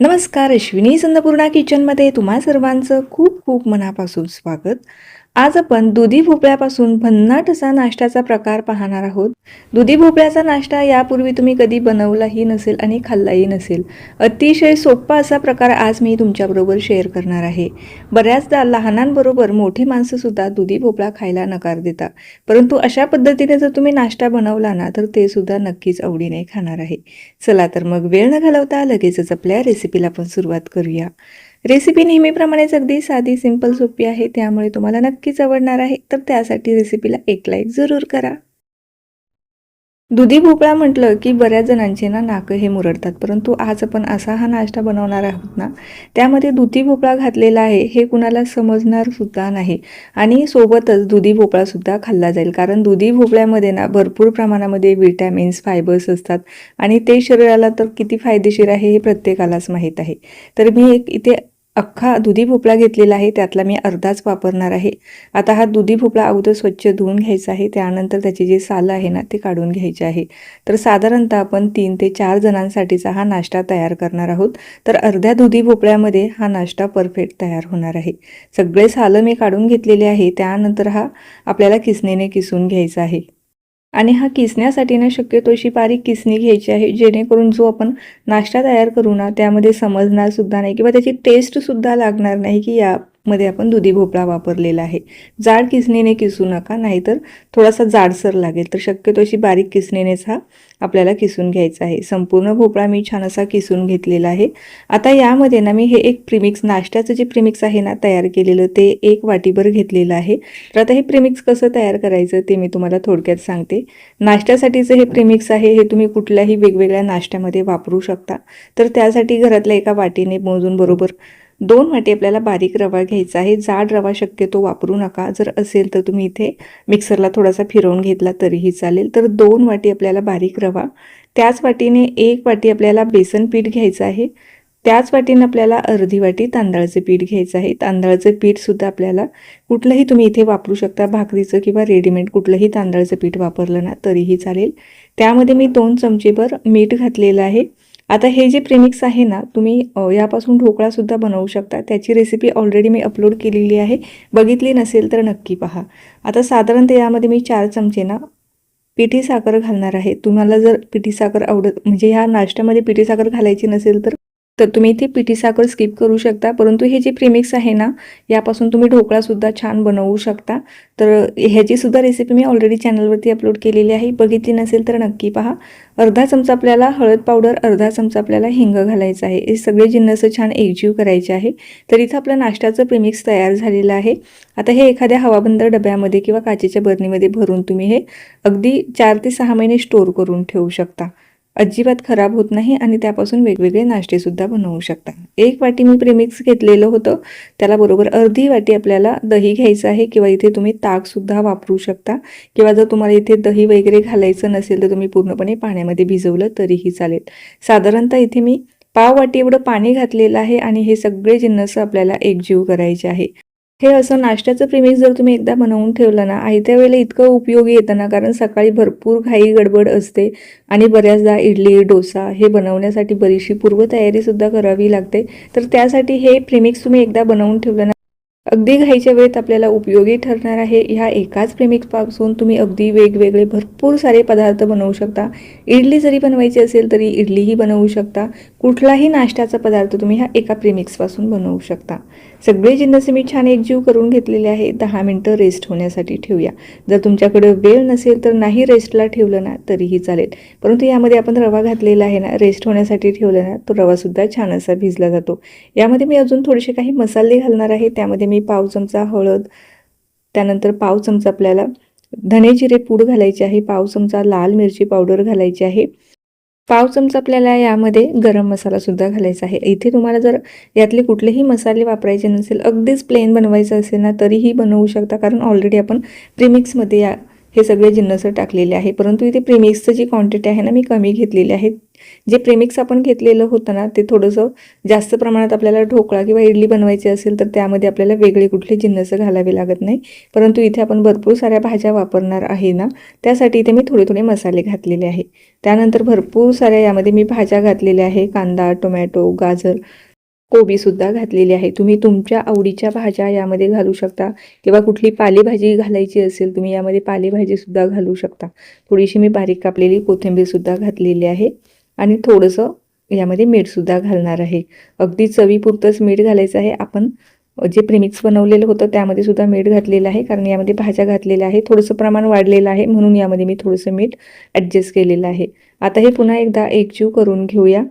नमस्कार अश्विनी संदपूर्णा किचनमध्ये तुम्हा सर्वांचं खूप खूप मनापासून स्वागत. आज आपण दुधी भोपळ्यापासून भन्नाट असा नाश्त्याचा प्रकार पाहणार आहोत. दुधी भोपळ्याचा नाश्ता यापूर्वी तुम्ही कधी बनवलाही नसेल आणि खाल्लाही नसेल. अतिशय सोपा असा प्रकार आज मी तुमच्याबरोबर शेअर करणार आहे. बऱ्याचदा लहानांबरोबर मोठी माणसंसुद्धा दुधी भोपळा खायला नकार देतात. परंतु अशा पद्धतीने जर तुम्ही नाश्ता बनवला ना तर ते सुद्धा नक्कीच आवडीने खाणार आहे. चला तर मग वेळ न घालवता लगेचच आपल्या रेसिपीला आपण सुरुवात करूया. रेसिपी नेहमीप्रमाणेच अगदी साधी सिंपल सोपी आहे. त्यामुळे तुम्हाला नक्कीच आवडणार आहे. तर त्यासाठी रेसिपीला एक लाईक जरूर करा. दुधी भोपळा म्हटलं की बऱ्याच जणांचे ना नाकं हे मुरडतात परंतु आज आपण असा हा नाश्ता बनवणार आहोत ना त्यामध्ये दुधी भोपळा घातलेला आहे हे कुणाला समजणार सुद्धा नाही. आणि सोबतच दुधी भोपळासुद्धा खाल्ला जाईल कारण दुधी भोपळ्यामध्ये ना भरपूर प्रमाणामध्ये विटॅमिन्स फायबर्स असतात आणि ते शरीराला तर किती फायदेशीर आहे हे प्रत्येकालाच माहीत आहे. तर मी एक इथे अख्खा दुधी भोपळा घेतलेला आहे त्यातला मी अर्धाच वापरणार आहे. आता हा दुधी भोपळा अगोदर स्वच्छ धुवून घ्यायचा आहे त्यानंतर त्याची जे सालं आहे ना ते काढून घ्यायचे आहे. तर साधारणतः आपण तीन ते चार जणांसाठीचा हा नाश्ता तयार करणार आहोत. तर अर्ध्या दुधी भोपळ्यामध्ये हा नाश्ता परफेक्ट तयार होणार आहे. सगळे सालं मी काढून घेतलेले आहे त्यानंतर हा आपल्याला किसनेने किसून घ्यायचा आहे. आणि हा किसण्यासाठी ना शक्यतो अशी बारीक किसणी घ्यायची आहे जेणेकरून जो आपण नाश्ता तयार करू ना त्यामध्ये समजणार सुद्धा नाही किंवा त्याची टेस्टसुद्धा लागणार नाही की या मध्ये आपण दुधी भोपळा वापरलेला आहे. जाड किसणीने किसू नका नाहीतर थोडासा जाडसर लागेल. तर शक्यतो अशी बारीक किसणीनेच हा आपल्याला किसून घ्यायचा आहे. संपूर्ण भोपळा मी छान असा किसून घेतलेला आहे. आता यामध्ये ना मी हे एक प्रिमिक्स नाश्त्याचं जे प्रिमिक्स आहे ना तयार केलेलं ते एक वाटीभर घेतलेलं आहे. तर आता हे प्रिमिक्स कसं तयार करायचं ते मी तुम्हाला थोडक्यात सांगते. नाश्त्यासाठीचं हे प्रिमिक्स आहे हे तुम्ही कुठल्याही वेगवेगळ्या नाश्त्यामध्ये वापरू शकता. तर त्यासाठी घरातल्या एका वाटीने मोजून बरोबर दोन वाटी आपल्याला बारीक रवा घ्यायचा आहे. जाड रवा शक्यतो वापरू नका. जर असेल तर तुम्ही इथे मिक्सरला थोडासा फिरवून घेतला तरीही चालेल. तर दोन वाटी आपल्याला बारीक रवा त्याच वाटीने एक वाटी आपल्याला बेसन पीठ घ्यायचं आहे. त्याच वाटीने आपल्याला अर्धी वाटी तांदळाचं पीठ घ्यायचं आहे. तांदळाचं पीठसुद्धा आपल्याला कुठलंही तुम्ही इथे वापरू शकता भाकरीचं किंवा रेडीमेड कुठलंही तांदळाचं पीठ वापरलं ना तरीही चालेल. त्यामध्ये मी दोन चमचेभर मीठ घातलेलं आहे. आता हे जे प्रेमिक्स आहे ना तुम्ही यापासून ढोकळासुद्धा बनवू शकता. त्याची रेसिपी ऑलरेडी मी अपलोड केलेली आहे. बघितली नसेल तर नक्की पहा. आता साधारणतः यामध्ये मी चार चमचे ना पिठी साखर घालणार आहे. तुम्हाला जर पिठी साखर आवडत म्हणजे ह्या नाश्त्यामध्ये पिठी साखर घालायची नसेल तर तर तुम्ही इथे पिठी साखर स्किप करू शकता. परंतु हे जे प्रीमिक्स आहे ना यापासून तुम्ही ढोकळासुद्धा छान बनवू शकता. तर ह्याचीसुद्धा रेसिपी मी ऑलरेडी चॅनलवरती अपलोड केलेली आहे. बघितली नसेल तर नक्की पहा. अर्धा चमचा आपल्याला हळद पावडर अर्धा चमचा आपल्याला हिंग घालायचं आहे. हे सगळे जिन्नस छान एकजीव करायचे आहे. तर इथं आपलं नाश्त्याचं प्रीमिक्स तयार झालेलं आहे. आता हे एखाद्या हवाबंद डब्यामध्ये किंवा काचेच्या बरणीमध्ये भरून तुम्ही हे अगदी चार ते सहा महिने स्टोअर करून ठेवू शकता. अजिबात खराब होत नाही आणि त्यापासून वेगवेगळे नाश्तेसुद्धा बनवू शकता. एक वाटी मी प्रेमिक्स घेतलेलं होतं. त्याला बरोबर अर्धी वाटी आपल्याला दही घ्यायचं आहे किंवा इथे तुम्ही ताकसुद्धा वापरू शकता. किंवा जर तुम्हाला इथे दही वगैरे घालायचं नसेल तर तुम्ही पूर्णपणे पाण्यामध्ये भिजवलं तरीही चालेल. साधारणतः इथे मी पाव वाटी एवढं पाणी घातलेलं आहे आणि हे सगळे जिन्नस आपल्याला एकजीव करायचे आहे. हे असं नाश्त्याचं प्रेमिक्स जर तुम्ही एकदा बनवून ठेवलं ना आयत्या वेळेला इतकं उपयोगी येतं ना कारण सकाळी भरपूर घाई गडबड असते आणि बऱ्याचदा इडली डोसा हे बनवण्यासाठी बरीचशी पूर्वतयारीसुद्धा करावी लागते. तर त्यासाठी हे प्रेमिक्स तुम्ही एकदा बनवून ठेवलं ना अगदी घाईच्या वेळेत आपल्याला उपयोगी ठरणार आहे. ह्या एकाच प्रेमिक्सपासून तुम्ही अगदी वेगवेगळे भरपूर सारे पदार्थ बनवू शकता. इडली जरी बनवायची असेल तरी इडलीही बनवू शकता. कुठलाही नाश्त्याचा पदार्थ तुम्ही ह्या एका प्रेमिक्सपासून बनवू शकता. सगळे जिन्नस मी छान एकजीव करून घेतलेले आहे. दहा मिनटं रेस्ट होण्यासाठी ठेवूया. जर तुमच्याकडे वेळ नसेल तर नाही रेस्टला ठेवलं ना तरीही चालेल. परंतु यामध्ये आपण रवा घातलेला आहे ना रेस्ट होण्यासाठी ठेवलं ना तो रवासुद्धा छान असा भिजला जातो. यामध्ये मी अजून थोडेसे काही मसाले घालणार आहे. त्यामध्ये मी पाव चमचा हळद त्यानंतर पाव चमचा आपल्याला धने जिरे पूड घालायचे आहे पाव चमचा लाल मिरची पावडर घालायची आहे. पाव चमचा आपल्याला यामध्ये गरम मसालासुद्धा घालायचा आहे. इथे तुम्हाला जर यातले कुठलेही मसाले वापरायचे नसेल अगदीच प्लेन बनवायचं असेल ना तरीही बनवू शकता कारण ऑलरेडी आपण प्रिमिक्समध्ये या हे सगळे जिन्नस टाकलेले आहे. परंतु इथे प्रेमिक्सचं जी क्वांटिटी आहे ना मी कमी घेतलेली आहे. जे प्रेमिक्स आपण घेतलेलं होतं ना ते थोडंसं जास्त प्रमाणात आपल्याला ढोकळा किंवा इडली बनवायची असेल तर त्यामध्ये आपल्याला वेगळे कुठले जिन्नस घालावे लागत नाही. परंतु इथे आपण भरपूर साऱ्या भाज्या वापरणार आहे ना त्यासाठी इथे मी थोडे थोडे मसाले घातलेले आहे. त्यानंतर भरपूर साऱ्या यामध्ये मी भाज्या घातलेल्या आहे. कांदा टोमॅटो गाजर कोबीसुद्धा घातलेली आहे. तुम्ही तुमच्या आवडीच्या भाज्या यामध्ये घालू शकता. किंवा कुठली पालेभाजी घालायची असेल तुम्ही यामध्ये पालेभाजीसुद्धा घालू शकता. थोडीशी मी बारीक कापलेली कोथिंबीरसुद्धा घातलेली आहे. आणि थोडंसं यामध्ये मीठसुद्धा घालणार आहे. अगदी चवीपुरतंच मीठ घालायचं आहे. आपण जे प्रेमिक्स बनवलेलं होतं त्यामध्ये सुद्धा मीठ घातलेलं आहे. कारण यामध्ये भाज्या घातलेल्या आहे थोडंसं प्रमाण वाढलेलं आहे. म्हणून यामध्ये मी थोडंसं मीठ ॲडजस्ट केलेलं आहे. आता हे पुन्हा एकदा एकजीव करून घेऊया.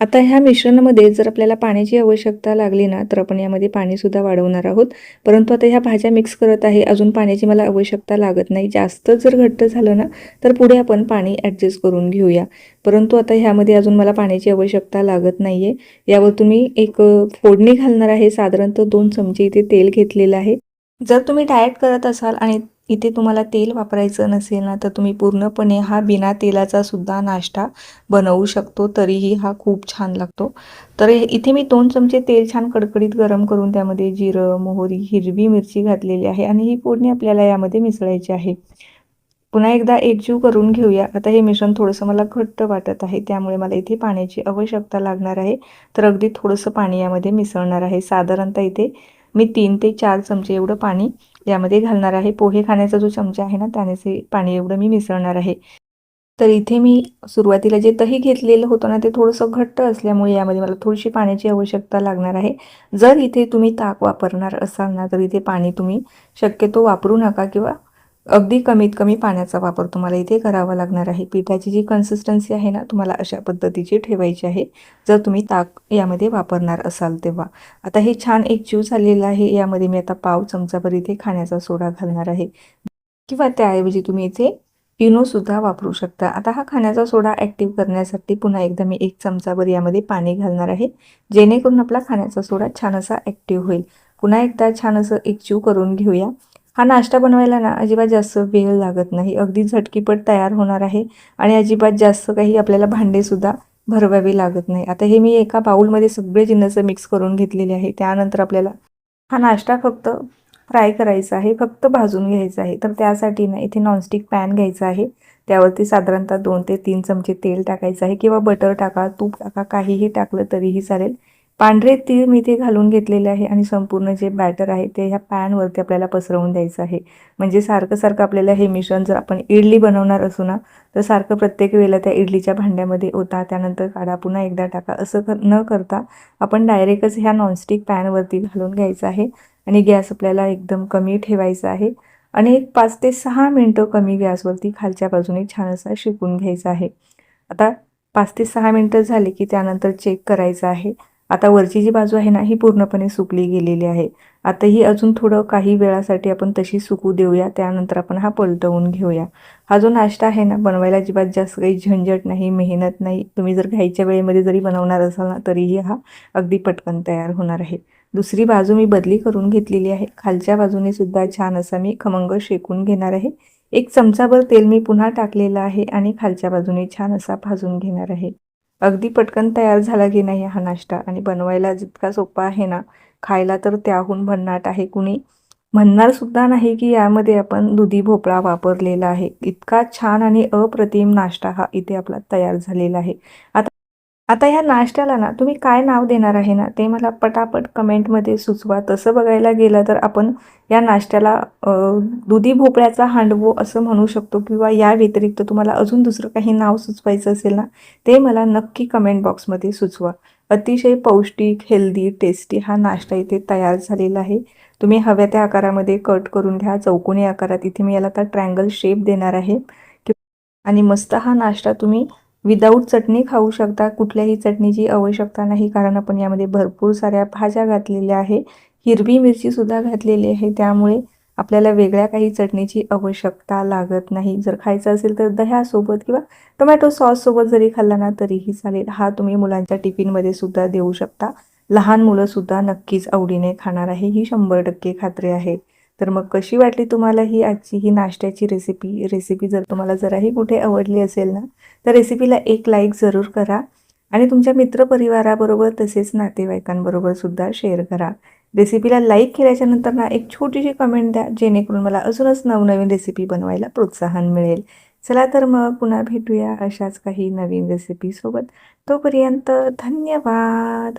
आता ह्या मिश्रणामध्ये जर आपल्याला पाण्याची आवश्यकता लागली ना तर आपण यामध्ये पाणीसुद्धा वाढवणार आहोत. परंतु आता ह्या भाज्या मिक्स करत आहे अजून पाण्याची मला आवश्यकता लागत नाही. जास्त जर घट्ट झालं ना तर पुढे आपण पाणी ॲडजस्ट करून घेऊया. परंतु आता ह्यामध्ये अजून मला पाण्याची आवश्यकता लागत नाही आहे यावर तुम्ही एक फोडणी घालणार आहे. साधारणतः दोन चमचे इथे तेल घेतलेलं आहे. जर तुम्ही डाएट करत असाल आणि इथे तुम्हाला तेल वापरायचं नसेल ना तर तुम्ही पूर्णपणे हा बिना तेलाचा सुद्धा नाश्ता बनवू शकतो तरीही हा खूप छान लागतो. तर इथे मी दोन चमचे तेल छान कडकडीत गरम करून त्यामध्ये जिरं मोहरी हिरवी मिरची घातलेली आहे आणि ही फोडणी आपल्याला यामध्ये मिसळायची आहे. पुन्हा एकदा एकजीव करून घेऊया. आता हे मिश्रण थोडंसं मला घट्ट वाटत आहे त्यामुळे मला इथे पाण्याची आवश्यकता लागणार आहे. तर अगदी थोडंसं पाणी यामध्ये मिसळणार आहे. साधारणतः इथे मी तीन ते चार चमचे एवढं पाणी यामध्ये घालणार आहे. पोहे खाण्याचा जो चमचा आहे ना त्याने पाणी एवढं मी मिसळणार आहे. तर इथे मी सुरुवातीला जे दही घेतलेलं होतं ना ते थोडंसं घट्ट असल्यामुळे यामध्ये मला थोडीशी पाण्याची आवश्यकता लागणार आहे. जर इथे तुम्ही ताक वापरणार असाल ना तर इथे पाणी तुम्ही शक्यतो वापरू नका किंवा अगदी कमीत कमी पाण्याचा वापर तुम्हाला इथे करावा लागणार आहे. पिठाची जी कन्सिस्टन्सी आहे ना तुम्हाला अशा पद्धतीची ठेवायची आहे. जर तुम्ही ताक यामध्ये वापरणार असाल तेव्हा. आता हे छान एक जीव झालेलं आहे. यामध्ये मी आता पाव चमचाभर इथे खाण्याचा सोडा घालणार आहे. किंवा त्याऐवजी तुम्ही इथे पिनोसुद्धा वापरू शकता. आता हा खाण्याचा सोडा ॲक्टिव्ह करण्यासाठी पुन्हा एकदा मी एक चमचाभर यामध्ये पाणी घालणार आहे. जेणेकरून आपला खाण्याचा सोडा छान असा ॲक्टिव्ह होईल. पुन्हा एकदा छान असं एकजीव करून घेऊया. हा नाश्ता बनवायला ना अजिबात जास्त वेळ लागत नाही. अगदी झटकीपट तयार होणार आहे आणि अजिबात जास्त काही आपल्याला भांडेसुद्धा भरवावे लागत नाही. आता हे मी एका बाऊलमध्ये सगळे जिन्नस मिक्स करून घेतलेले आहे. त्यानंतर आपल्याला हा नाश्ता फक्त फ्राय करायचा आहे फक्त भाजून घ्यायचा आहे. तर त्यासाठी ना इथे नॉनस्टिक पॅन घ्यायचा आहे. त्यावरती साधारणतः दोन ते तीन चमचे तेल टाकायचं आहे किंवा बटर टाका तूप टाका काहीही टाकलं तरीही चालेल. पांढरे तीळ मी ते घालून घेतलेले आहे आणि संपूर्ण जे बॅटर आहे ते ह्या पॅनवरती आपल्याला पसरवून द्यायचं आहे. म्हणजे सारखं सारखं आपल्याला हे मिश्रण जर आपण इडली बनवणार असू ना तर सारखं प्रत्येक वेळेला त्या इडलीच्या भांड्यामध्ये होता त्यानंतर काढा पुन्हा एकदा टाका. असं कर न करता आपण डायरेक्टच ह्या नॉनस्टिक पॅनवरती घालून घ्यायचं आहे आणि गॅस आपल्याला एकदम कमी ठेवायचा आहे आणि एक पाच ते सहा मिनटं कमी गॅसवरती खालच्या बाजूने छान असा शिकून घ्यायचा आहे. आता पाच ते सहा मिनटं झाले की त्यानंतर चेक करायचं आहे. आता वरची जी बाजू आहे ना ही पूर्णपणे सुकली गेलेली आहे. आता ही अजून थोडं काही वेळासाठी आपण तशी सुकू देऊया त्यानंतर आपण हा पलटवून घेऊया. हा जो नाश्ता आहे ना बनवायला अजिबात जास्त काही झंझट नाही मेहनत नाही. तुम्ही जर घ्यायच्या वेळेमध्ये जरी बनवणार असाल ना तरीही हा अगदी पटकन तयार होणार आहे. दुसरी बाजू मी बदली करून घेतलेली आहे. खालच्या बाजूने सुद्धा छान असा मी खमंग शेकून घेणार आहे. एक चमचाभर तेल मी पुन्हा टाकलेलं आहे आणि खालच्या बाजूने छान असा भाजून घेणार आहे. अगदी पटकन तयार झाला की नाही हा नाश्ता? आणि बनवायला जितका सोपा आहे ना खायला तर त्याहून भन्नाट आहे. कुणी म्हणणार सुद्धा नाही की यामध्ये आपण दुधी भोपळा वापरलेला आहे. इतका छान आणि अप्रतिम नाश्ता हा इथे आपला तयार झालेला आहे. आता आता ह्या नाश्त्याला ना तुम्ही काय नाव देणार आहे ना ते मला पटापट कमेंटमध्ये सुचवा. तसं बघायला गेलं तर आपण या नाश्त्याला दुधी भोपळ्याचा हांडवो असं म्हणू शकतो किंवा या व्यतिरिक्त तुम्हाला अजून दुसरं काही नाव सुचवायचं असेल ना ते मला नक्की कमेंट बॉक्समध्ये सुचवा. अतिशय पौष्टिक हेल्दी टेस्टी हा नाश्ता इथे तयार झालेला आहे. तुम्ही हव्या त्या आकारामध्ये कट करून घ्या चौकोनी आकारात. इथे मी याला आता ट्रँगल शेप देणार आहे. आणि मस्त हा नाश्ता तुम्ही विदाऊट चटणी खाऊ शकता कुठल्याही चटणीची आवश्यकता नाही कारण आपण यामध्ये भरपूर साऱ्या भाज्या घातलेल्या आहे हिरवी मिरचीसुद्धा घातलेली आहे त्यामुळे आपल्याला वेगळ्या काही चटणीची आवश्यकता लागत नाही. जर खायचं असेल तर दह्यासोबत किंवा टोमॅटो सॉससोबत जरी खाल्ला ना तरीही चालेल. हा तुम्ही मुलांच्या टिफिनमध्ये सुद्धा देऊ शकता. लहान मुलंसुद्धा नक्कीच आवडीने खाणार आहे. ही शंभर टक्के खात्री आहे. तर मग कशी वाटली तुम्हाला ही आजची ही नाश्त्याची रेसिपी रेसिपी जर तुम्हाला जराही कुठे आवडली असेल ना तर रेसिपीला एक लाईक जरूर करा आणि तुमच्या मित्रपरिवाराबरोबर तसेच नातेवाईकांबरोबर सुद्धा शेअर करा. रेसिपीला लाईक केल्याच्यानंतर ना एक छोटीशी कमेंट द्या जेणेकरून मला अजूनच नवनवीन रेसिपी बनवायला प्रोत्साहन मिळेल. चला तर मग पुन्हा भेटूया अशाच काही नवीन रेसिपीसोबत तोपर्यंत धन्यवाद!